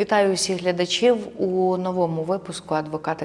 Вітаю усіх глядачів у новому випуску Адвокат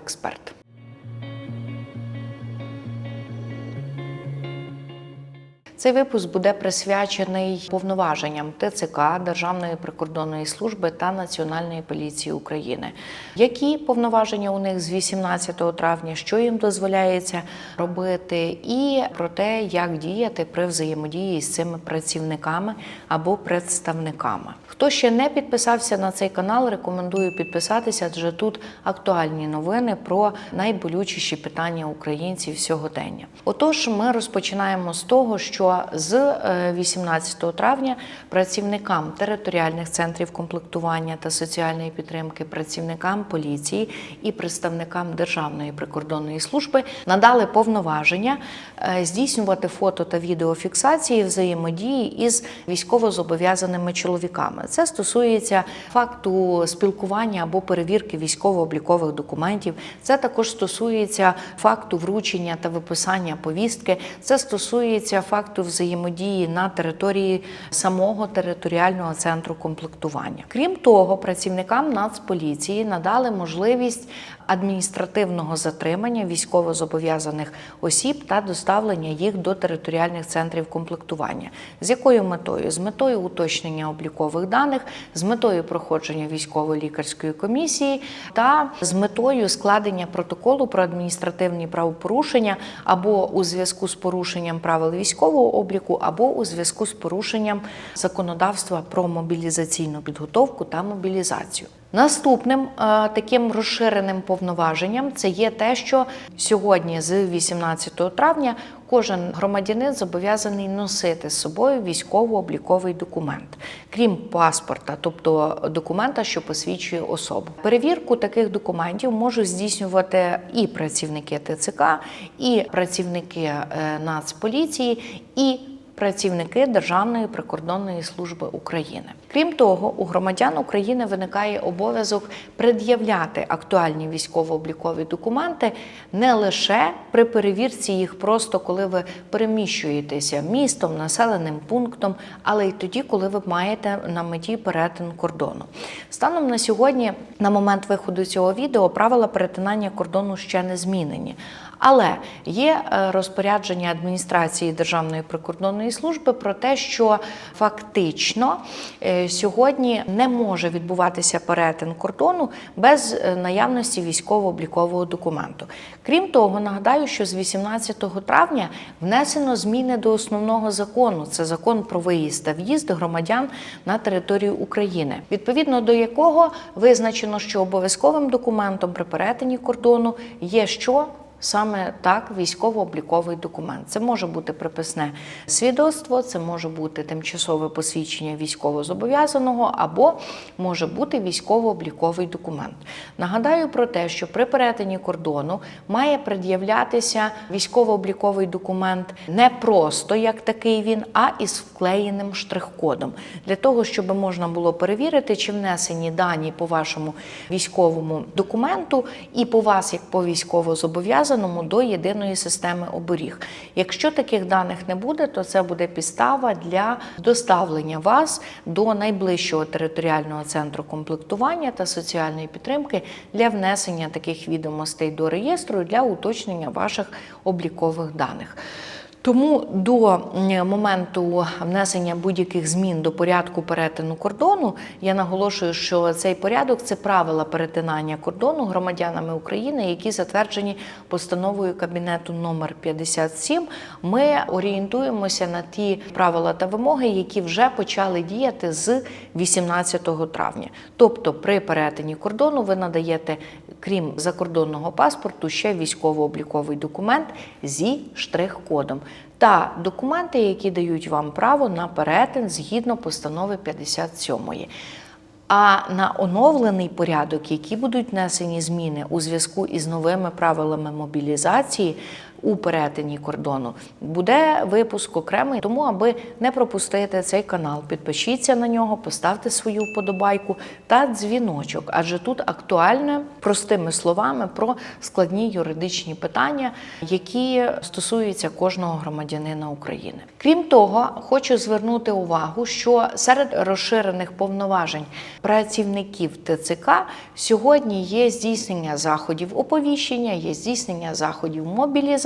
Цей випуск буде присвячений повноваженням ТЦК Державної прикордонної служби та Національної поліції України. Які повноваження у них з 18 травня, що їм дозволяється робити, і про те, як діяти при взаємодії з цими працівниками або представниками. Хто ще не підписався на цей канал, рекомендую підписатися, адже тут актуальні новини про найболючіші питання українців сьогодення. Отож, ми розпочинаємо з того, що з е, 18 травня працівникам територіальних центрів комплектування та соціальної підтримки, працівникам поліції і представникам Державної прикордонної служби надали повноваження е, здійснювати фото та відеофіксації взаємодії із військовозобов'язаними чоловіками. Це стосується факту спілкування або перевірки військово-облікових документів. Це також стосується факту вручення та виписання повістки. Це стосується факту взаємодії на території самого територіального центру комплектування. Крім того, працівникам Нацполіції надали можливість адміністративного затримання військовозобов'язаних осіб та доставлення їх до територіальних центрів комплектування. З якою метою? З метою уточнення облікових даних, з метою проходження військово-лікарської комісії та з метою складення протоколу про адміністративні правопорушення або у зв'язку з порушенням правил військового обліку, або у зв'язку з порушенням законодавства про мобілізаційну підготовку та мобілізацію. Наступним е, таким розширеним повноваженням це є те, що сьогодні, з 18 травня, кожен громадянин зобов'язаний носити з собою військово-обліковий документ, крім паспорта, тобто документа, що посвідчує особу. Перевірку таких документів можуть здійснювати і працівники ТЦК, і працівники е, Нацполіції, і працівники Державної прикордонної служби України. Крім того, у громадян України виникає обов'язок пред'являти актуальні військово-облікові документи не лише при перевірці їх просто коли ви переміщуєтеся містом, населеним пунктом, але й тоді, коли ви маєте на меті перетин кордону. Станом на сьогодні, на момент виходу цього відео, правила перетинання кордону ще не змінені. Але є е, розпорядження адміністрації Державної прикордонної служби про те, що фактично е, сьогодні не може відбуватися перетин кордону без е, наявності військово-облікового документу. Крім того, нагадаю, що з 18 травня внесено зміни до основного закону. Це закон про виїзд та в'їзд громадян на територію України, відповідно до якого визначено, що обов'язковим документом при перетині кордону є що Саме так військово-обліковий документ. Це може бути приписне свідоцтво, це може бути тимчасове посвідчення військовозобов'язаного або може бути військово-обліковий документ. Нагадаю про те, що при перетині кордону має пред'являтися військово-обліковий документ не просто як такий він, а із вклеєним штрих-кодом для того, щоб можна було перевірити, чи внесені дані по вашому військовому документу і по вас, як по військовозобов'язаному, до єдиної системи оберіг. Якщо таких даних не буде, то це буде підстава для доставлення вас до найближчого територіального центру комплектування та соціальної підтримки для внесення таких відомостей до реєстру для уточнення ваших облікових даних. Тому до моменту внесення будь-яких змін до порядку перетину кордону я наголошую, що цей порядок це правила перетинання кордону громадянами України, які затверджені постановою кабінету номер 57. Ми орієнтуємося на ті правила та вимоги, які вже почали діяти з 18 травня. Тобто, при перетині кордону ви надаєте, крім закордонного паспорту, ще військово-обліковий документ зі штрих-кодом та документи, які дають вам право на перетин згідно постанови 57. А на оновлений порядок, які будуть внесені зміни у зв'язку із новими правилами мобілізації, у перетині кордону, буде випуск окремий. Тому, аби не пропустити цей канал, підпишіться на нього, поставте свою вподобайку та дзвіночок, адже тут актуальне простими словами про складні юридичні питання, які стосуються кожного громадянина України. Крім того, хочу звернути увагу, що серед розширених повноважень працівників ТЦК сьогодні є здійснення заходів оповіщення, є здійснення заходів мобілізації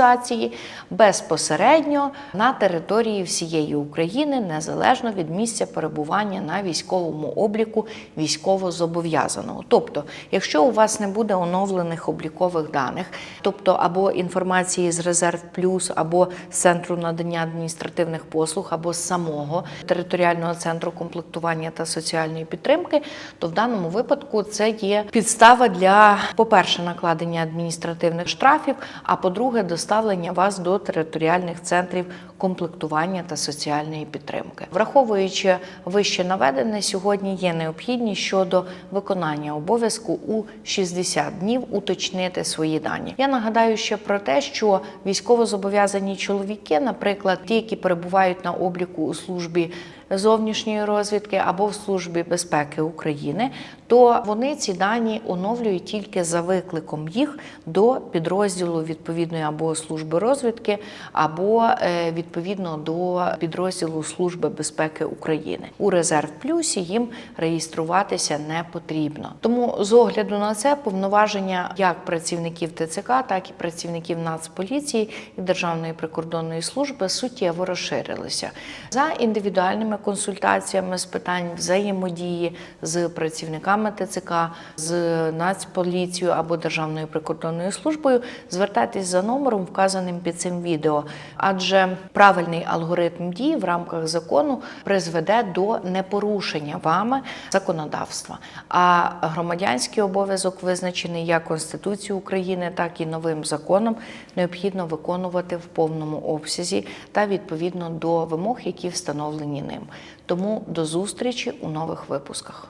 безпосередньо на території всієї України, незалежно від місця перебування на військовому обліку військовозобов'язаного. Тобто, якщо у вас не буде оновлених облікових даних, тобто або інформації з резерв плюс, або з центру надання адміністративних послуг, або з самого територіального центру комплектування та соціальної підтримки, то в даному випадку це є підстава для, по-перше, накладення адміністративних штрафів, а по-друге, доставлення вас до територіальних центрів комплектування та соціальної підтримки. Враховуючи вище наведене, сьогодні є необхідність щодо виконання обов'язку у 60 днів уточнити свої дані. Я нагадаю ще про те, що військовозобов'язані чоловіки, наприклад, ті, які перебувають на обліку у службі зовнішньої розвідки або в службі безпеки України, то вони ці дані оновлюють тільки за викликом їх до підрозділу відповідної або служби розвідки, або е, відповідно до підрозділу Служби безпеки України. У резерв плюсі їм реєструватися не потрібно. Тому з огляду на це повноваження як працівників ТЦК, так і працівників Нацполіції і Державної прикордонної служби суттєво розширилися за індивідуальними консультаціями з питань взаємодії з працівниками ТЦК, з Нацполіцією або Державною прикордонною службою. Звертайтесь за номером, вказаним під цим відео, адже правильний алгоритм дій в рамках закону призведе до непорушення вами законодавства. А громадянський обов'язок визначений як Конституцією України, так і новим законом, необхідно виконувати в повному обсязі та відповідно до вимог, які встановлені ним. Тому до зустрічі у нових випусках.